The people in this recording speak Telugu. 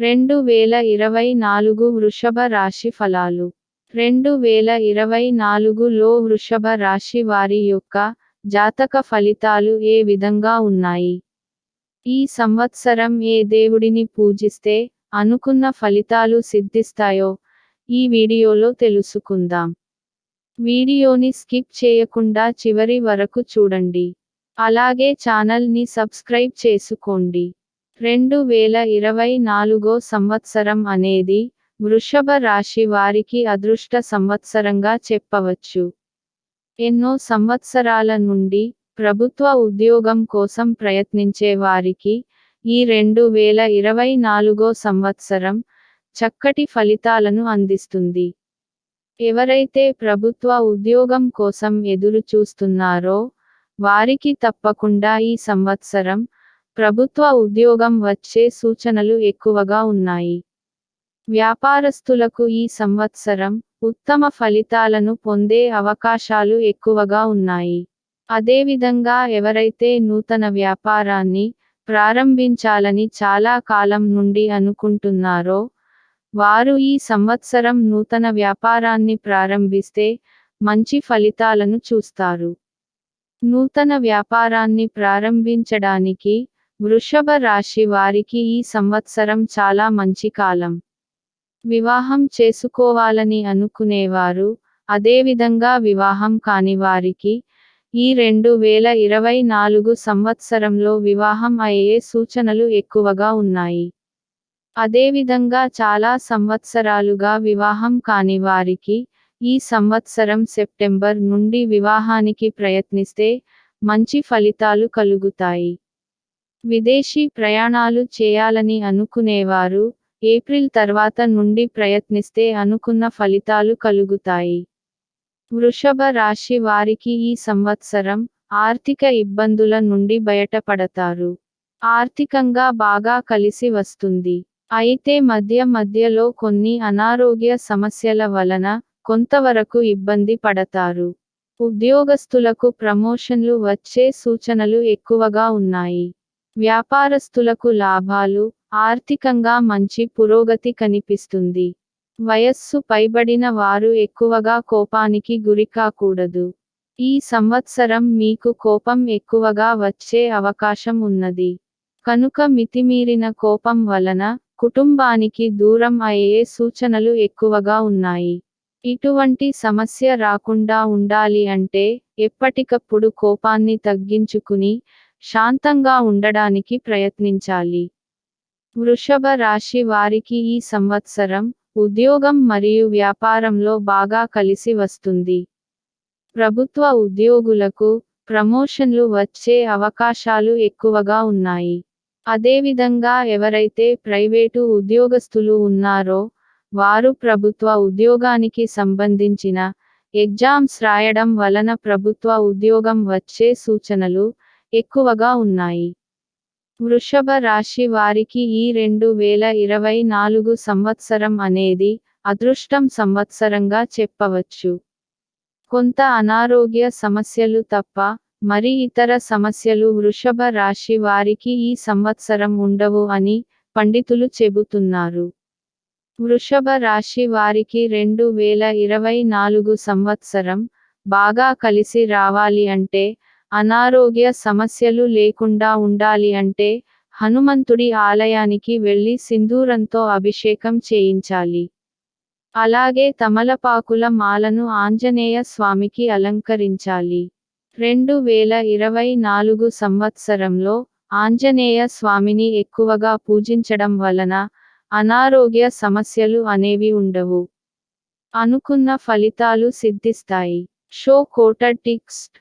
రెండు వేల ఇరవై నాలుగు వృషభ రాశి ఫలాలు. రెండు వేల ఇరవై నాలుగులో వృషభ రాశి వారి యొక్క జాతక ఫలితాలు ఏ విధంగా ఉన్నాయి? ఈ సంవత్సరం ఏ దేవుడిని పూజిస్తే అనుకున్న ఫలితాలు సిద్ధిస్తాయో ఈ వీడియోలో తెలుసుకుందాం. వీడియోని స్కిప్ చేయకుండా చివరి వరకు చూడండి. అలాగే ఛానల్ని సబ్స్క్రైబ్ చేసుకోండి. రెండు వేల ఇరవై నాలుగో సంవత్సరం అనేది వృషభ రాశి వారికి అదృష్ట సంవత్సరంగా చెప్పవచ్చు. ఎన్నో సంవత్సరాల నుండి ప్రభుత్వ ఉద్యోగం కోసం ప్రయత్నించే వారికి ఈ రెండు వేల ఇరవై నాలుగో సంవత్సరం చక్కటి ఫలితాలను అందిస్తుంది. ఎవరైతే ప్రభుత్వ ఉద్యోగం కోసం ఎదురు చూస్తున్నారో వారికి తప్పకుండా ఈ సంవత్సరం ప్రభుత్వ ఉద్యోగం వచ్చే సూచనలు ఎక్కువగా ఉన్నాయి. వ్యాపారస్తులకు ఈ సంవత్సరం ఉత్తమ ఫలితాలను పొందే అవకాశాలు ఎక్కువగా ఉన్నాయి. అదేవిధంగా ఎవరైతే నూతన వ్యాపారాన్ని ప్రారంభించాలని చాలా కాలం నుండి అనుకుంటున్నారో వారు ఈ సంవత్సరం నూతన వ్యాపారాన్ని ప్రారంభిస్తే మంచి ఫలితాలను చూస్తారు. నూతన వ్యాపారాన్ని ప్రారంభించడానికి వృషభ రాశి వారికి ఈ సంవత్సరం చాలా మంచి కాలం. వివాహం చేసుకోవాలని అనుకునేవారు అదేవిధంగా వివాహం కాని వారికి ఈ రెండు వేల ఇరవై నాలుగు సంవత్సరంలో వివాహం అయ్యే సూచనలు ఎక్కువగా ఉన్నాయి. అదేవిధంగా చాలా సంవత్సరాలుగా వివాహం కాని వారికి ఈ సంవత్సరం సెప్టెంబర్ నుండి వివాహానికి ప్రయత్నిస్తే మంచి ఫలితాలు కలుగుతాయి. విదేశీ ప్రయాణాలు చేయాలని అనుకునేవారు ఏప్రిల్ తర్వాత నుండి ప్రయత్నిస్తే అనుకున్న ఫలితాలు కలుగుతాయి. వృషభ రాశి వారికి ఈ సంవత్సరం ఆర్థిక ఇబ్బందుల నుండి బయటపడతారు. ఆర్థికంగా బాగా కలిసి వస్తుంది. అయితే మధ్య మధ్యలో కొన్ని అనారోగ్య సమస్యల వలన కొంతవరకు ఇబ్బంది పడతారు. ఉద్యోగస్తులకు ప్రమోషన్లు వచ్చే సూచనలు ఎక్కువగా ఉన్నాయి. వ్యాపారస్తులకు లాభాలు ఆర్థికంగా మంచి పురోగతి కనిపిస్తుంది. వయస్సు పైబడిన వారు ఎక్కువగా కోపానికి గురికాకూడదు. ఈ సంవత్సరం మీకు కోపం ఎక్కువగా వచ్చే అవకాశం ఉన్నది. కనుక మితిమీరిన కోపం వలన కుటుంబానికి దూరం అయ్యే సూచనలు ఎక్కువగా ఉన్నాయి. ఇటువంటి సమస్య రాకుండా ఉండాలి అంటే ఎప్పటికప్పుడు కోపాన్ని తగ్గించుకుని శాంతంగా ఉండడానికి ప్రయత్నించాలి. వృషభ రాశి వారికి ఈ సంవత్సరం ఉద్యోగం మరియు వ్యాపారంలో బాగా కలిసి వస్తుంది. ప్రభుత్వ ఉద్యోగులకు ప్రమోషన్లు వచ్చే అవకాశాలు ఎక్కువగా ఉన్నాయి. అదేవిధంగా ఎవరైతే ప్రైవేటు ఉద్యోగస్తులు ఉన్నారో వారు ప్రభుత్వ ఉద్యోగానికి సంబంధించిన ఎగ్జామ్స్ రాయడం వలన ప్రభుత్వ ఉద్యోగం వచ్చే సూచనలు ఎక్కువగా ఉన్నాయి. వృషభ రాశి వారికి ఈ రెండు వేల ఇరవై నాలుగు సంవత్సరం అనేది అదృష్టం సంవత్సరంగా చెప్పవచ్చు. కొంత అనారోగ్య సమస్యలు తప్ప మరి ఇతర సమస్యలు వృషభ రాశి వారికి ఈ సంవత్సరం ఉండవు అని పండితులు చెబుతున్నారు. వృషభ రాశి వారికి రెండు వేల ఇరవై నాలుగు సంవత్సరం బాగా కలిసి రావాలి అంటే అనారోగ్య సమస్యలు లేకుండా ఉండాలి అంటే హనుమంతుడి ఆలయానికి వెళ్ళి సింధూరంతో అభిషేకం చేయించాలి. అలాగే తమలపాకుల మాలను ఆంజనేయ స్వామికి అలంకరించాలి. రెండు వేల ఇరవై నాలుగు సంవత్సరంలో ఆంజనేయ స్వామిని ఎక్కువగా పూజించడం వలన అనారోగ్య సమస్యలు అనేవి ఉండవు. అనుకున్న ఫలితాలు సిద్ధిస్తాయి. షో కోట టిక్స్ట్